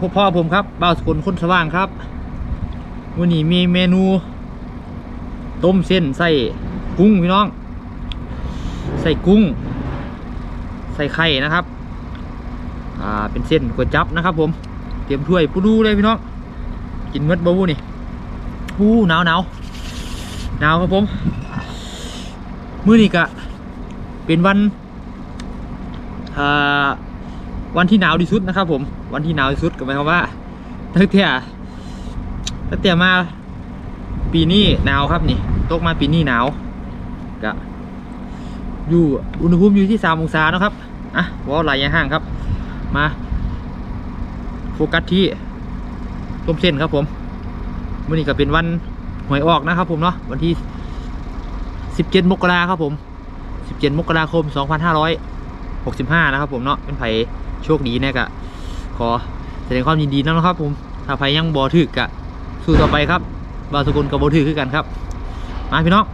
พบพ่อผมครับบ่าวสกุลคนสว่างครับวันนี้มีเมนู ต้มเส้นใส่กุ้งพี่น้อง ใส่กุ้ง ใส่ไข่นะครับ อ่าเป็นเส้นก๋วยจับนะครับ ผมเตรียมถ้วยปูดูเลยพี่น้องกินเมดบะวูนี่อู้หนาวหนาวหนาวครับผมมื้อนี้กะเป็นวันอ่า วันที่หนาวที่สุดนะครับ ผมวันที่หนาวที่สุดก็หมายความว่าตั้งแต่ตั้งแต่มาปีนี้หนาวครับนี่ตกมาปีนี้หนาวก็อยู่อุณหภูมิอยู่ที่สามองศานะครับอะวอลไหลายห้างครับ มาโฟกัสที่ต้มเส้นครับผมวันนี้ก็เป็นวันหวยออกนะครับ ผมเนาะวันที่สิบเจ็ดมกราครับผมสิบเจ็ดมกราคมสองพันห้าร้อยหกสิบห้านะครับผมเนาะเป็นไผ โชคดีเนี่ยกะขอแสดงความยินดีนะครับผมถ้าไผยังบอถึกกะสู้ต่อไปครับบาสกุลกับบอถึกคือกันครับ มาพี่น้อง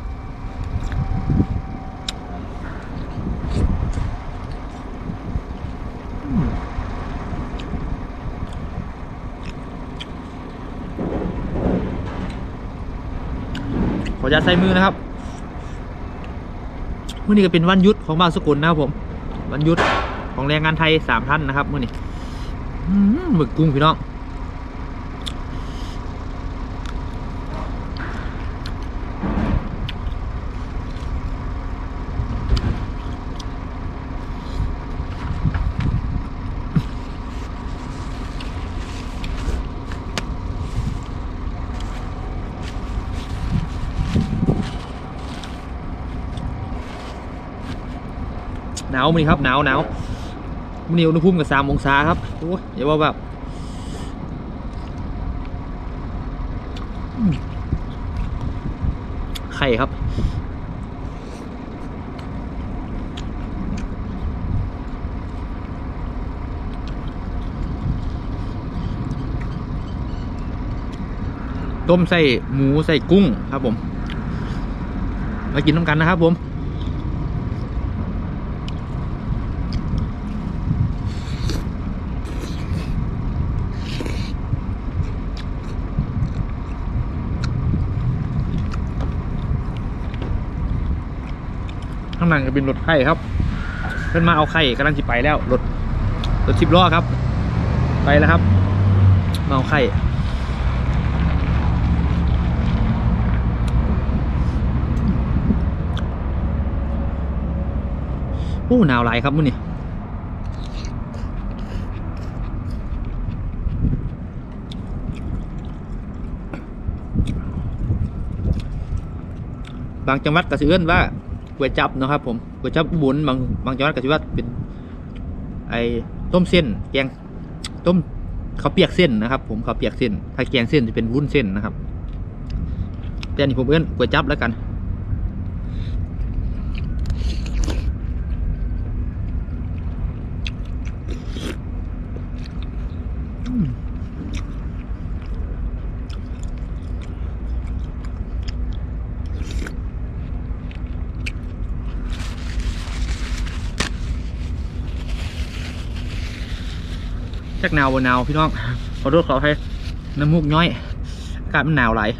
ขออนุญาใส่มือนะครับมื่อนี้ก็เป็นวันยุดของบางสกุลนะครับผม วันยุด ของแรงงานไทยสามท่านนะครับมื่อนี้หือหมึกกุ้งพี่น้องหนาวมื่อนี้ครับหนาวหนาว มื่อนี้อุณหภูมิกับสามองศาครับโอ้ยอย่าว่าแบบไข่ครับต้มใส่หมูใส่กุ้งครับผม มากินน้ำกันนะครับผม ข้างหลังจะเป็นรถไข่ครับ เพื่อนมาเอาไข่กำลังจะไปแล้วรถรถสิบล้อครับ ไปแล้วครับ มาเอาไข่โอ้หนาวหลายครับมื้อนี้บางจังหวัดก็สิเอื้อนว่า ก๋วยจับนะครับผมก๋วยจับบุญบางบางจังหวัดก็สิว่าเป็นไอ้ต้มเส้น แกงต้มเขาเปียกเส้นนะครับ ผมเขาเปียกเส้น ถ้าแกงเส้นจะเป็นวุ้นเส้นนะครับแต่นี่ผมเอื้อนก๋วยจับแล้วกัน หนาวบนหนาวพี่น้องขอโทษขอให้น้ำมูกย้อยอากาศมันหนาวไหลาย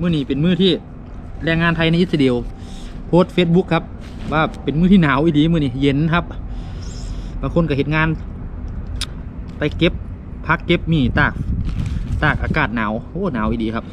มื้อนี้เป็นมื้อที่แรงงานไทยในอิสราเอลโพสเฟซบุ๊กครับ ว่าเป็นมื้อที่หนาวอีดีมื้อนี้เย็นครับบางคนก็เห็นงาน ไปเก็บพักเก็บมีตากตากอากาศหนาวโอ้หนาวอีดีครับ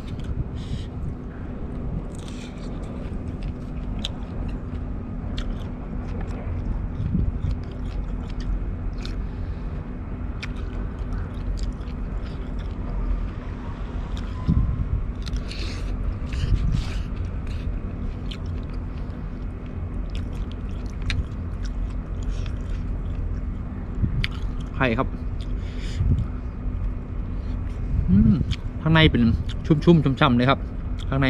ไข่ครับข้างในเป็นชุ่มๆช่ำๆเลยครับ ข้างใน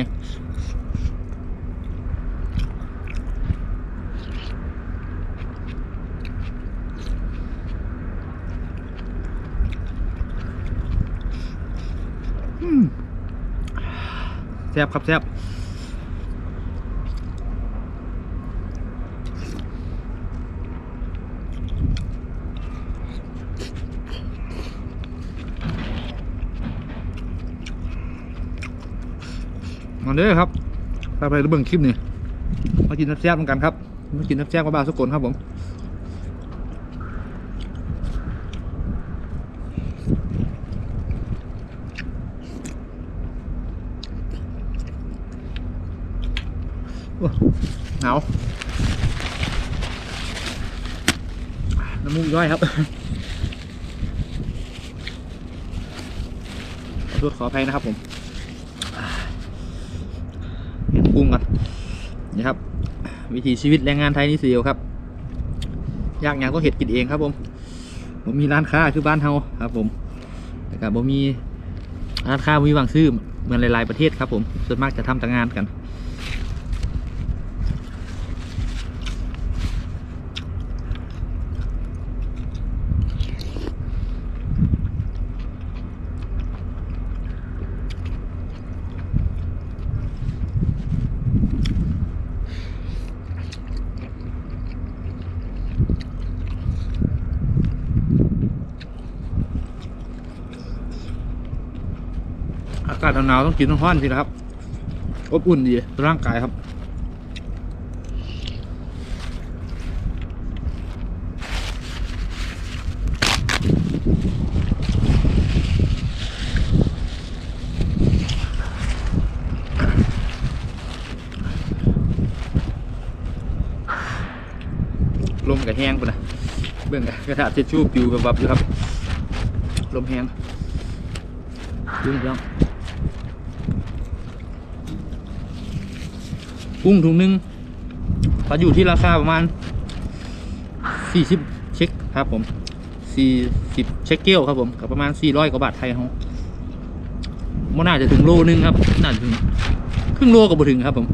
แซ่บครับแซ่บ มาเลยครับไปไปเบิ่งคลิปนี่มากินน้ำแซ่บเหมือนกันครับมากินน้ำแซ่บกับบ้าสกลครับผมโอ้หนาวน้ำมูกย่อยครับขอโทษขออภัยนะครับผมุ้งกันนี่ครับ วิถีชีวิตแรงงานไทยนี่เสียวครับยากอย่างก็เห็ดกินเองครับผมผมมีร้านค้าคือบ้านเฮาครับ ผมแต่ก็บ่มีร้านค้ามีวางซื้อเหมือนหลายๆประเทศครับผมส่วนมากจะทำแต่งานกันากาศหนาวๆต้องกินน้ำร้อนสินะครับอบอุ่นดีร่างกายครับลมกับแห้งปุ่นนะเบื้องกระดาษเช็ดชู่ปิวแบวับอยู่ครับ ลมแห้งกุ้งจ้อง กุ้งถุงนึงก็อยู่ที่ราคาประมาณ 40 เช็คครับผม 40 เช็คเกลครับผมกับประมาณ 400 กว่าบาทไทยเขามันน่าจะถึงโลนึงครับ น่าจะถึง ครึ่งโลก็บ่ถึงครับผม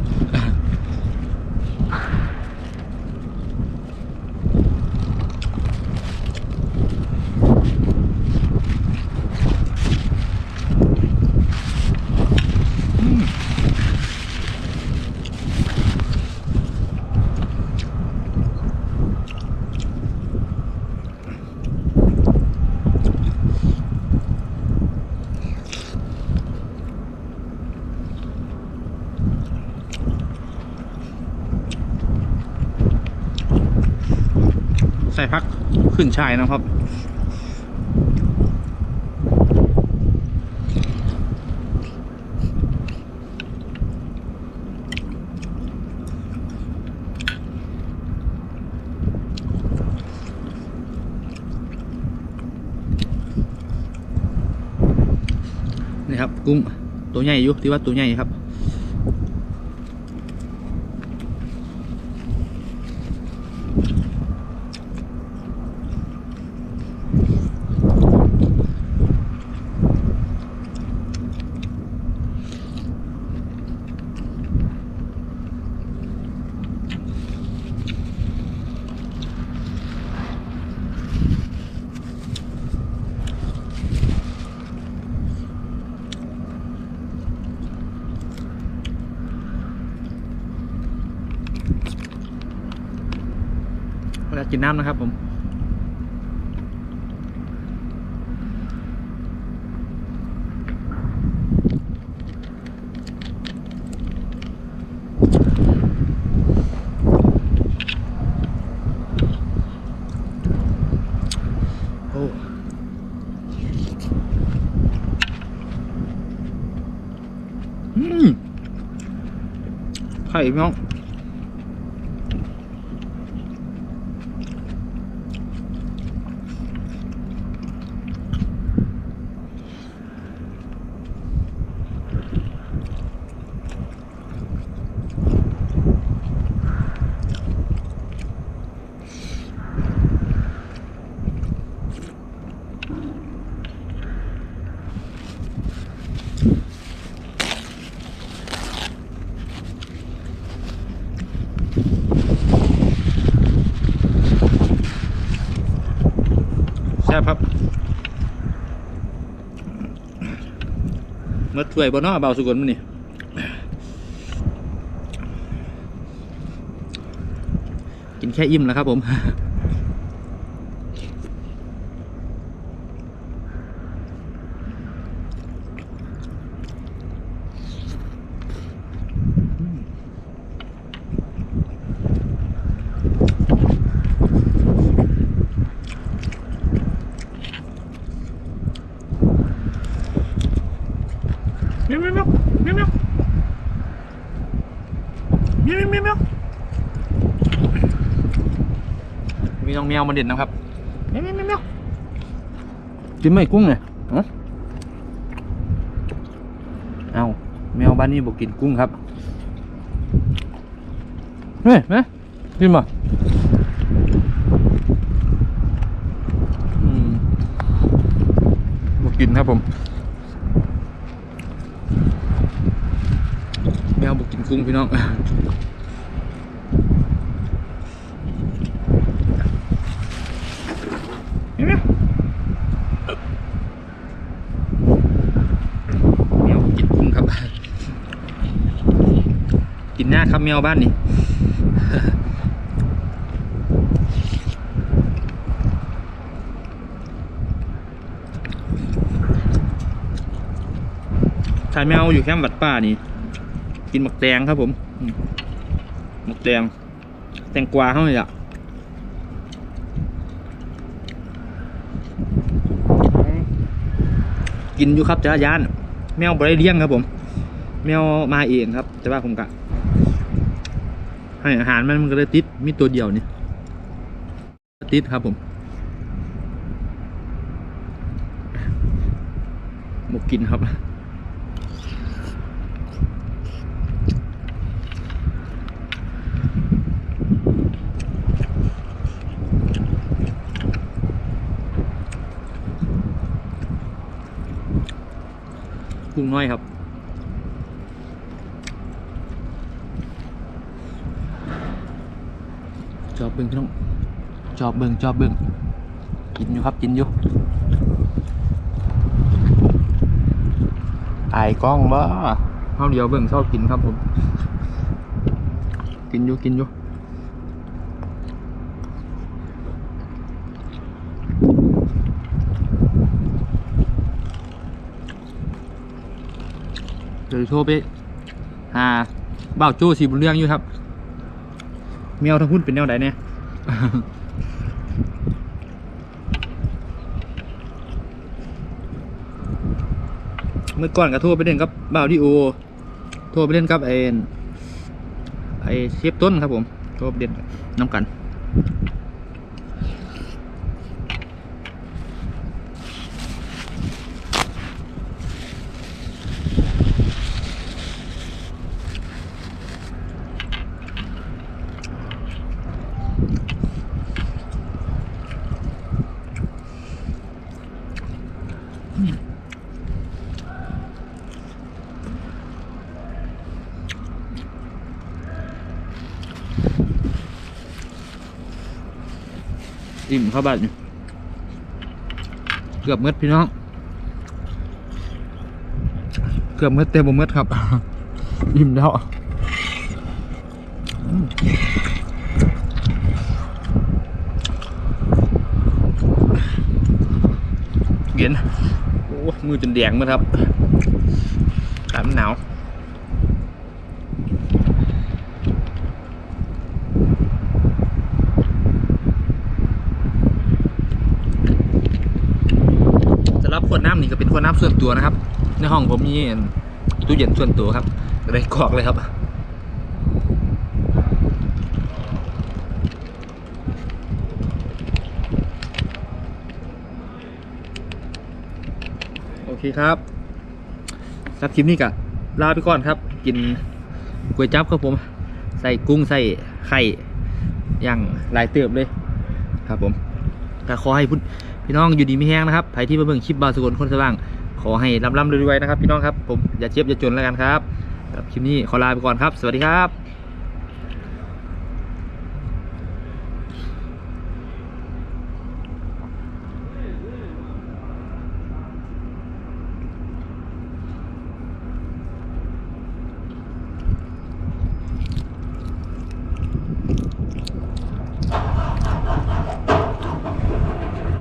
ใส่พักขึ้นชายนะครับนี่ครับกุ้งตัวใหญ่อยู่ที่ว่าตัวใหญ่ครับ เวลากินน้ำนะครับผมโอ้อืมไข่พี่น้อง แซ่บครับมาถ้วยบนนอเบาสุกลมันนี่กินแค่อิ่มแล้วครับผม มียวเมียวเมียวเมียวเมียวเมียวเมียวเมียวมีน้องแมวมาเด่นนะครับเมียวเมียวเมียวมียวกินไหมกุ้งเนี่ยเอาแมวบ้านนี้บอกกินกุ้งครับเฮ้ยไหมกินมาบอกกินครับผม บุกกินกุ้งพี่น้องเมแมวกินกุ้งครับกินหน้าครับแมวบ้านนี่ชายแมวอยู่แคมป์วัดป่านี่ กินหมักแตงครับผมมหมักแตงแตงกวาเข้าเลยอะกินอยู่ครับจักรยาน แมวบริเลี้ยงครับ ผม แมวมาเองครับ แต่ว่าผมกะให้อาหารมันมันก็เลยติดมีตัวเดียวนี่ติดครับผมหมกกินครับ กุ้งน้อยครับจอบเบิ้งพี่น้องจอบเบิ้งจอบเบิ้งกินอยู่ครับกินอยู่ไอ้กล้องบ่เขาเดียวเบิ้งชอบกินครับผม กินอยู่กินอยู่ เดี๋ยวโทรไปหาบ่าวโจ้สีบุญเรื่องอยู่ครับแมวทั้งหุ้นเป็นแนวไหนเนี่ยเมื่อก่อนก็โทรไปเล่นกับบ่าวดีโอโทรไปเล่นกับไอ้ไอ้เชฟต้นครับผมโทรไปเล่นน้ำกัน อิ่มเข้าบ้านอยู่เกือบมืดพี่น้อง เกือบมืดเต็มบ่มืดครับ อิ่มแล้วอืมเย็นโอ้มือจนแดงหมืดครับอากาศมันหนาว สำหรับขวด นี่ก็เป็นขวน้ำส่วนตัวนะครับ ในห้องผมมีตู้เย็นส่วนตัวครับเลยกรอกเลยครับโอเคครับรับคลิปนี้ก็ลาไปก่อนครับ กินก๋วยจั๊บครับผม ใส่กุ้งใส่ไข่อย่างหลายเติบเลยครับผม ก็ขอให้พุ่นพี่น้องอยู่ดีไม่แห้งนะครับใครที่มาเบิ่งคลิปบาสกลคนสว่าง ขอให้ร่ำๆรวยๆนะครับ พี่น้องครับผมอย่าเจ็บอย่าจนแล้วกันครับครับคลิปนี้ขอลาไปก่อนครับ สวัสดีครับ